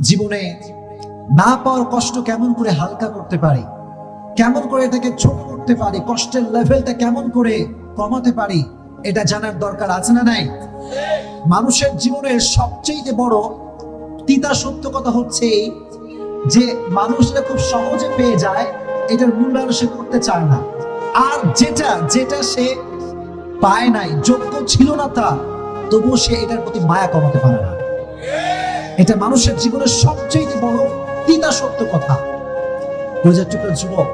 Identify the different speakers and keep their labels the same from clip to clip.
Speaker 1: জীবনে না পাওয়ার কষ্ট কেমন করে হালকা করতে পারি? কেমন করে এটাকে ছোট করতে পারি? কষ্টের লেভেলটা কেমন করে কমাতে পারি? এটা জানার দরকার আছে না নাই? মানুষের জীবনের সবচেয়ে বড় তিতা সত্য কথা হচ্ছে যে মানুষরা খুব সহজে পেয়ে যায়, এটার মূল্যায়ন সে করতে চায় না। আর যেটা যেটা সে পায় নাই, যোগ্য ছিল না তা, তবুও সে এটার প্রতি মায়া কমাতে পারে না। এটা মানুষের জীবনের সবচেয়ে বড় তিতা সত্য কথা কলেজের টুকরো যুবক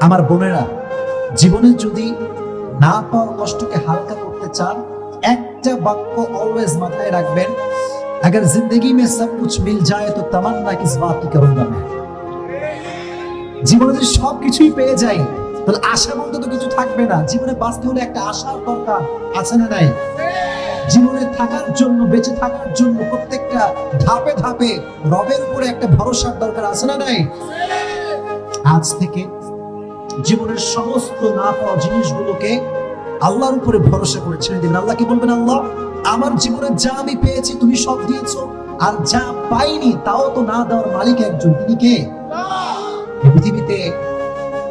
Speaker 1: আমার বোনেরা জীবনে যদি না পাওয়ার কষ্টকে হালকা করতে চান একটা বাক্য অলওয়েজ মাথায় রাখবেন अगर जिंदगी में सब कुछ मिल जाए तो तमन्ना किस बात की करूंगा मैं জীবনে যদি সব কিছুই পেয়ে যাই তাহলে আশা বলতে তো কিছু থাকবে না জীবনে বাঁচতে হলে একটা আশার দরকার আছে না নাই জীবনে থাকার জন্য, বেঁচে থাকার জন্য প্রত্যেকটা ধাপে ধাপে রবের উপরে একটা ভরসার দরকার আছে না নাই? আজ থেকে জীবনের সমস্ত না পাওয়া জিনিসগুলোকে আল্লাহর উপরে ভরসা করে ছেড়ে দিবেন। আল্লাহকে বলবেন? আল্লাহ, আমার জীবনে যা আমি পেয়েছি, তুমি সব দিয়েছ, আর যা পাইনি, তাও তো না দেওয়ার মালিক একজন। তিনি কে? পৃথিবীতে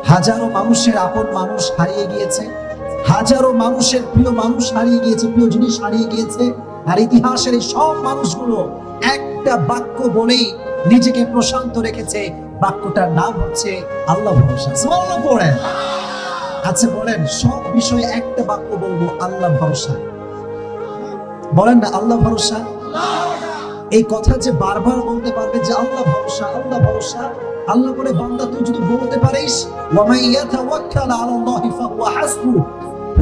Speaker 1: হাজারো মানুষের আপন মানুষ হারিয়ে গিয়েছে। হাজারো মানুষের প্রিয় মানুষ হারিয়ে গিয়েছে, প্রিয় জিনিস হারিয়ে গিয়েছে। আর ইতিহাসের এই সব মানুষগুলো একটা বাক্য বলেই নিজেকে প্রশান্ত রেখেছে। বাক্যটার নাম হচ্ছে আল্লাহ ভরসা। সুবহানাল্লাহ পড়েন। আচ্ছা বলেন, সব বিষয়ে একটা বাক্য বলব, আল্লাহ ভরসা। বলেন না, আল্লাহ ভরসা? এই কথা যে বারবার বলতে পারবে যে আল্লাহ ভরসা আল্লাহ ভরসা, আল্লাহ করে বান্দা, তুই যদি বলতে পারিস ওয়ামাই ইয়াতাওয়াক্কাল আলাল্লাহি ফাহুয়া হাসবু।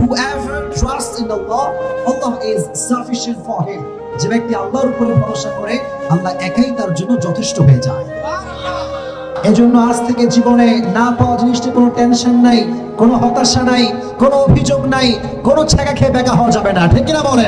Speaker 1: Whoever trusts in Allah Allah is sufficient for him. যে ব্যক্তি আল্লাহর উপরে ভরসা করে, আল্লাহ একাই তার জন্য যথেষ্ট হয়ে যায়। এজন্য আজ থেকে জীবনে না পাওয়া জিনিসটি কোনো টেনশন নাই, কোনো হতাশা নাই, কোনো অভিযোগ নাই, কোনো ছেঁকা খেয়ে বেঁকা হওয়া যাবে না। ঠিক কিনা বলে